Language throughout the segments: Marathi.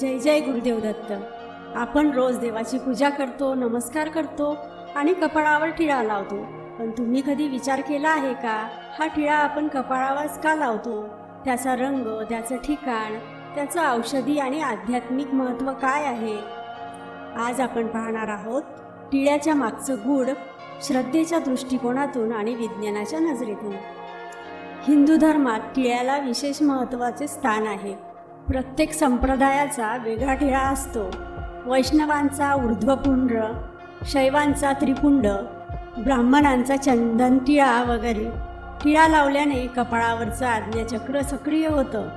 जय जय गुरुदेव दत्त. आपण रोज देवाची पूजा करतो नमस्कार करतो आणि कपाळावर टिळा लावतो. पण तुम्ही कधी विचार केला आहे का? हा टिळा आपण कपाळावरच का लावतो? त्याचा रंग त्याचं ठिकाण त्याचं औषधी आणि आध्यात्मिक महत्त्व काय आहे? आज आपण पाहणार आहोत टिळ्याच्या मागचं गूढ श्रद्धेच्या दृष्टिकोनातून आणि विज्ञानाच्या नजरेतून. हिंदू धर्मात टिळ्याला विशेष महत्त्वाचे स्थान आहे. प्रत्येक संप्रदायाचा वेगळा ठिळा असतो. वैष्णवांचा ऊर्ध्वपुंड शैवांचा त्रिपुंड ब्राह्मणांचा चंदन टिळा वगैरे. टिळा लावल्याने कपाळावरचं आज्ञाचक्र सक्रिय होतं.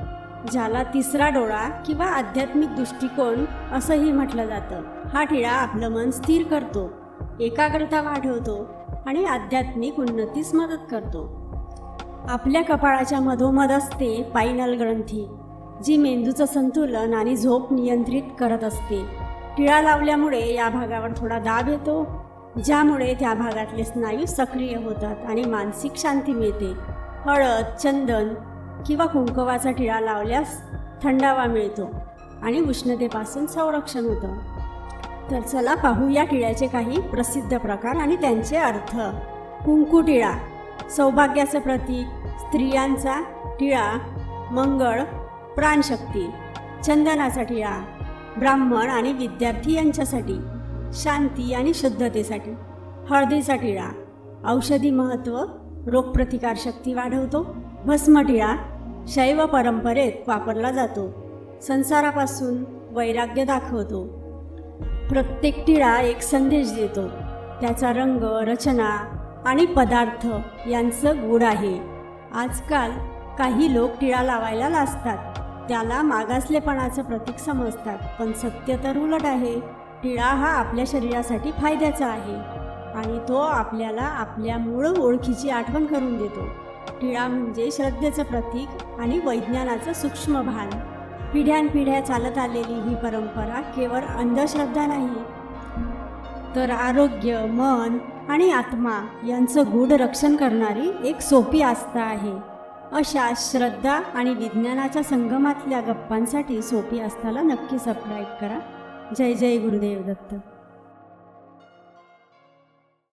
ज्याला तिसरा डोळा किंवा आध्यात्मिक दृष्टिकोन असंही म्हटलं जातं. हा टिळा आपलं मन स्थिर करतो एकाग्रता वाढवतो आणि आध्यात्मिक उन्नतीस मदत करतो. आपल्या कपाळाच्या मधोमध असते पायनल ग्रंथी. जी मेंदूचं संतुलन आणि झोप नियंत्रित करत असते. टिळा लावल्यामुळे या भागावर थोडा दाब येतो ज्यामुळे त्या भागातले स्नायू सक्रिय होतात आणि मानसिक शांती मिळते. हळद चंदन किंवा कुंकवाचा टिळा लावल्यास थंडावा मिळतो आणि उष्णतेपासून संरक्षण होतं. तर चला पाहू या टिळ्याचे काही प्रसिद्ध प्रकार आणि त्यांचे अर्थ. कुंकू टिळा सौभाग्याचं प्रतीक स्त्रियांचा टिळा मंगळ प्राणशक्ती चंदनाचा टिळा ब्राह्मण आणि विद्यार्थी यांच्यासाठी शांती आणि शुद्धतेसाठी हळदीचा टिळा औषधी महत्त्व रोगप्रतिकारशक्ती वाढवतो भस्म टिळा शैव परंपरेत वापरला जातो संसारापासून वैराग्य दाखवतो. प्रत्येक टिळा एक संदेश देतो त्याचा रंग रचना आणि पदार्थ यांचं गुड आहे. आजकाल काही लोक टिळा लावायला लाजतात. त्याला मागासलेपणाचं प्रतीक समजतात पण सत्य तर उलट आहे. टिळा हा आपल्या शरीरासाठी फायद्याचा आहे आणि तो आपल्याला आपल्या मूळ ओळखीची आठवण करून देतो. टिळा म्हणजे श्रद्धेचं प्रतीक आणि वैज्ञानाचं सूक्ष्म भान. पिढ्यानपिढ्या चालत आलेली ही परंपरा केवळ अंधश्रद्धा नाही तर आरोग्य मन आणि आत्मा यांचं गूढ रक्षण करणारी एक सोपी आस्था आहे. अशा श्रद्धा आणि विज्ञानाच्या संगमातल्या गप्पांसाठी सोपी आस्थाला नक्की सबस्क्राईब करा. जय जय गुरुदेव दत्त.